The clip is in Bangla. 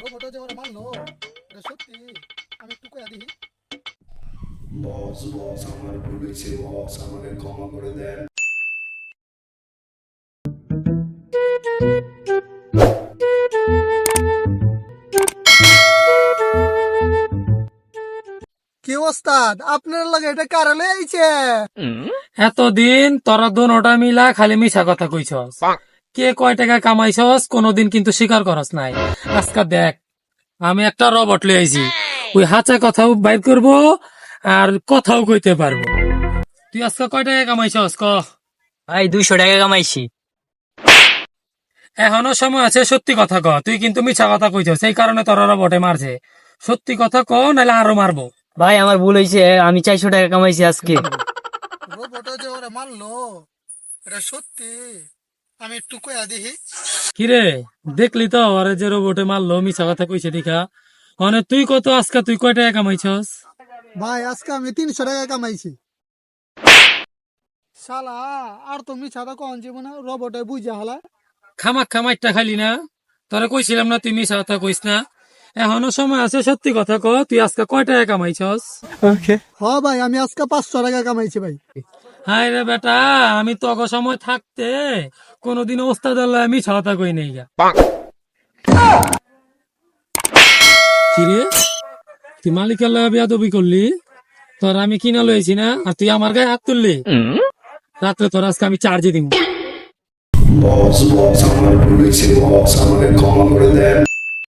রোবটও যে ওরা মারলো এটা সত্যি? আমি একটু কয়া দিই। বস বস আমার ভুল হয়েছে বস আমাকে ক্ষমা করে দেন। কি ওস্তাদ আপনার লাগে এটা কারণে আইছে এতদিন তোরা দোনোটা মিলা খালি মিছা কথা কইছস। কে কয় টাকা কামাইছস কোনোদিন কিন্তু স্বীকার করস নাই। আজকে দেখ আমি একটা রবট লই আইছি। ওই হাঁচা কথাও বাইর করব আর কথাও কইতে পারব। তুই আজকে কয় টাকা কামাইছস ক? ভাই দুইশো টাকা কামাইছি। এখনও সময় আছে সত্যি কথা ক। তুই কিন্তু মিছা কথা কইছস সেই কারণে তোর রবটে মারছে। সত্যি কথা ক নাহলে আরও মারবো। ভাই আমার ভুল হয়েছে আমি চারশো টাকা কামাইছি আজকে। রোবটও যে ওরা মারলো। এটা সত্যি। আমি একটু কয়া দিই কিরে দেখলি তো ওরে যে রোবটে মারলো মিছা কথা কইছে দেখা। মানে তুই কত আজকে তুই কয় টাকা কামাইছস? ভাই আজকে আমি তিনশো টাকা কামাইছি। শালা আর তো মিছাটা কন জীবনে রোবটে বুঝা হলা। খামাক খামাইটা খালি না? তোরা কইছিলাম না তুই মিছা কথা কইস না। এখনও সময় আছে সত্যি কথা ক তুই আজকে কয় টাকা কামাইছস? হ ভাই আমি আজকে পাঁচশো টাকা কামাইছি ভাই। হাই রে বেটা আমি তো অগ সময় থাকতে কোনোদিন ওস্তাদ আল্লাহ মিছা কথা কই নেই গা। কিরে? তুই মালিক আল্লাহ বিয়াদবি করলি? তোর আমি কিনা লইছি না আর তুই আমার গায়ে হাত তুললি? রাত্রে তোর আজকে আমি চার্জে দিব বস বস আমার বস আমাকে ক্ষমা করে দেন।